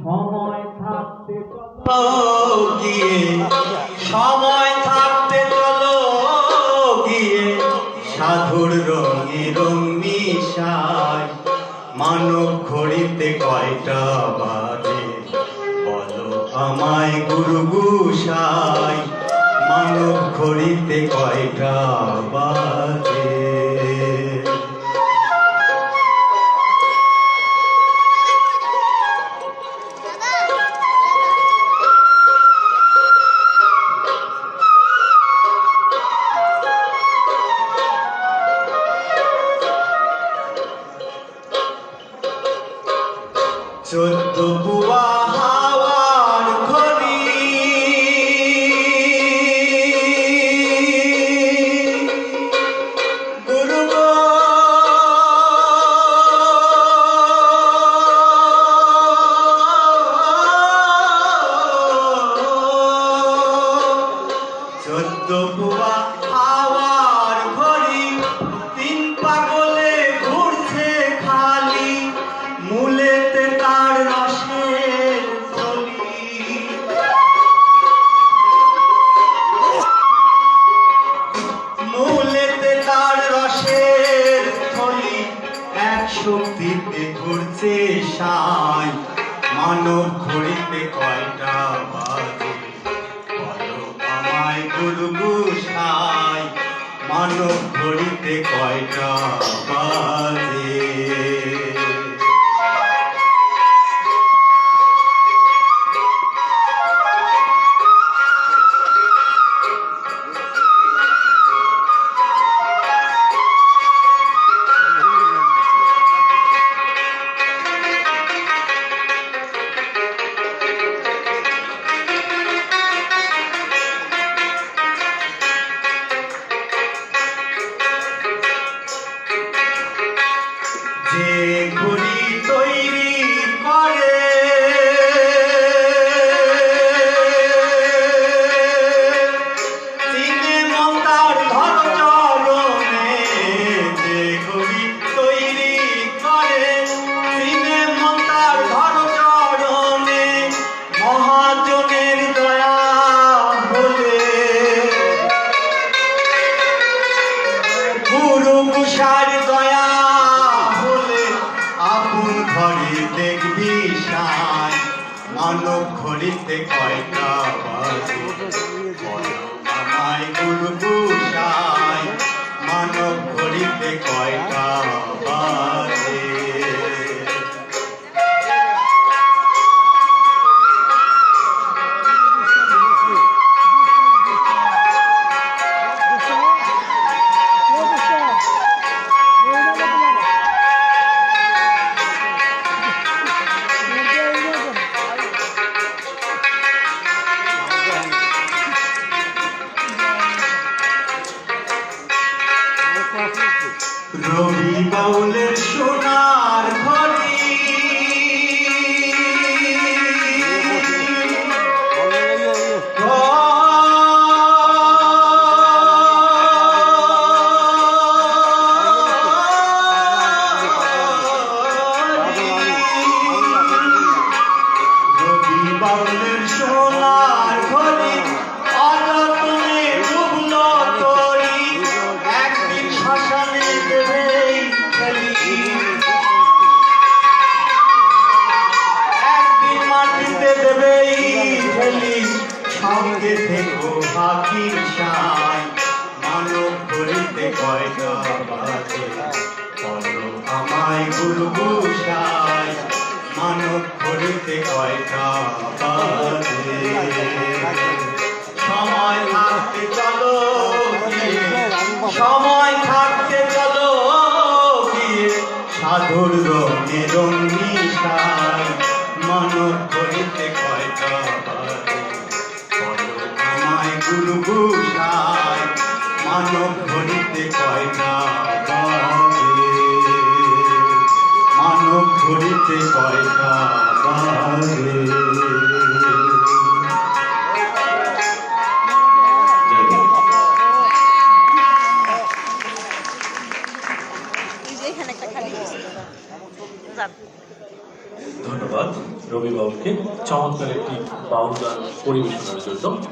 সময় থাকতে গিয়ে সময় থাকতে চলো গিয়ে সাধুর রঙে রং মিশাই। মানব ঘড়িতে কয়টা বাজে বলো আমায় গুরু গুসাই। মানব ঘড়িতে কয়টা বাজে চোদ্দ বুয়া হাওয়ার ঘড়ি গুরু চোদ্দ বুয়া হাওয়ার শক্তিতে ঘুরছে সাই। মানব ঘড়িতে কয়টা বাজে? বলো আমায় গুরু সাই মানব ঘড়িতে কয়টা বাজে? মহাজনের দয়া হলে গুরু মুষার দয়া হলে আপন ঘরে দেখবি সাই মানব ঘড়িতে কয়টা বাজে আমায় গুরু গুসাই মানব ঘড়িতে কয়টা রবি সাই মানব করিতে কয়টা বাজে? বলো আমায় গুরু গুসাই মানব করিতে কয়টা বাজে? সময় থাকতে চলো সময় থাকতে চলো গিয়ে, সাধুর রঙে রঙি সাই মানব করিতে কয়টা বাজে? গুরু গুসাই, মানব ঘড়িতে কয়টা বাজে মানব ঘড়িতে কয়টা বাজে এই যে এখানে একটা খালি আছে। যান ধন্যবাদ রবিবাবুকে চমৎকার একটি বাউল গান পরিবেশনের জন্য